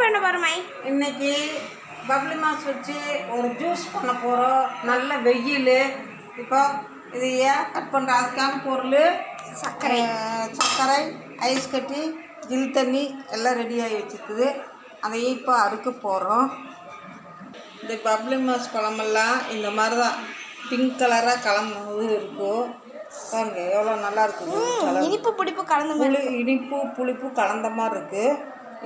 பண்ண போகிறோமை இன்னைக்கு bubbly mass வச்சு ஒரு ஜூஸ் பண்ண போகிறோம் நல்ல வெயில். இப்போ இது ஏன் கட் பண்ணுற அதுக்கான பொருள் சர்க்கரை. சர்க்கரை ஐஸ் கட்டி ஜில் தண்ணி எல்லாம் ரெடியாகி வச்சுருக்குது. அதை இப்போ அறுக்க போகிறோம் இந்த பப்ளி மாஸ் பழமெல்லாம் இந்த மாதிரி தான் பிங்க் கலராக கலந்து இருக்கும். பாருங்க எவ்வளோ நல்லா இருக்குது இனிப்பு பிடிப்பு கலந்த மாதிரி இனிப்பு புளிப்பு கலந்த மாதிரி இருக்குது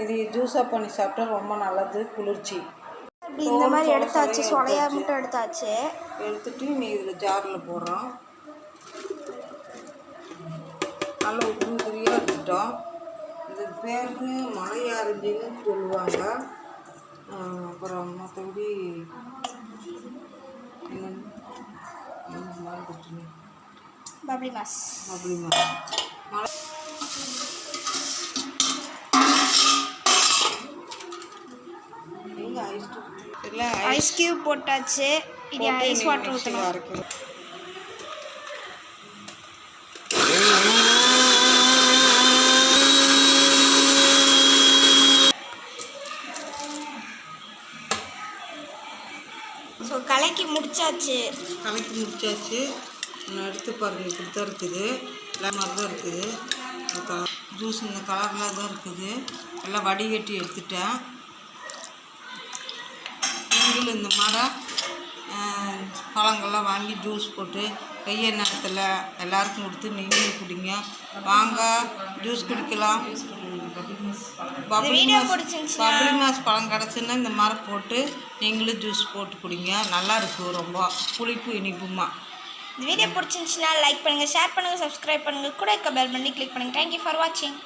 இது ஜூஸாக பண்ணி சாப்பிட்டா ரொம்ப நல்லது குளிர்ச்சி. இப்படி இந்த மாதிரி எடுத்தாச்சு சொலையா மட்டும் எடுத்தாச்சு. எடுத்துட்டு நீ இதில் ஜாரில் போடுறோம். நல்ல உதிரி உதிரியாக எடுத்துட்டோம். இது பேருக்கு மலை ஆரஞ்சின்னு சொல்லுவாங்க அப்புறம் மற்றபடி என்னன்னு மறந்துட்டேனே. பப்ளி மாஸ் இல்லை ஐஸ் கியூப் போட்டாச்சு. இது ஐஸ் வாட்டர் ஊற்றணும் அரைக்கணும் ஸோ கலக்கி முடிச்சாச்சு. கலக்கி முடிச்சாச்சு. நான் எடுத்து பாருங்க இப்படி தான் இருக்குது. எல்லா மாதிரி தான் இருக்குது. ஜூஸ் இந்த கலரில் தான் இருக்குது. எல்லாம் வடிகட்டி எடுத்துட்டேன். நீங்களும் இந்த மாதிரி பழங்கள்லாம் வாங்கி ஜூஸ் போட்டு கைய நேரத்தில் எல்லாருக்கும் கொடுத்து நீங்களும் குடிங்க. வாங்க ஜூஸ் குடிக்கலாம். பப்ளி வீடியோ மாஸ் பப்ளி மாஸ் பழம் கிடச்சுன்னா இந்த மாதிரி போட்டு நீங்களும் ஜூஸ் போட்டு குடிங்க. நல்லா இருக்கும் ரொம்ப. புளிப்பு இனிப்புமா. இந்த வீடியோ பிடிச்சிருந்துச்சுன்னா லைக் பண்ணுங்கள் ஷேர் பண்ணுங்கள் சப்ஸ்கிரைப் பண்ணுங்கள் கூட இருக்க பெல் பண்ணி கிளிக் பண்ணுங்கள் தேங்க்யூ ஃபார் வாட்சிங்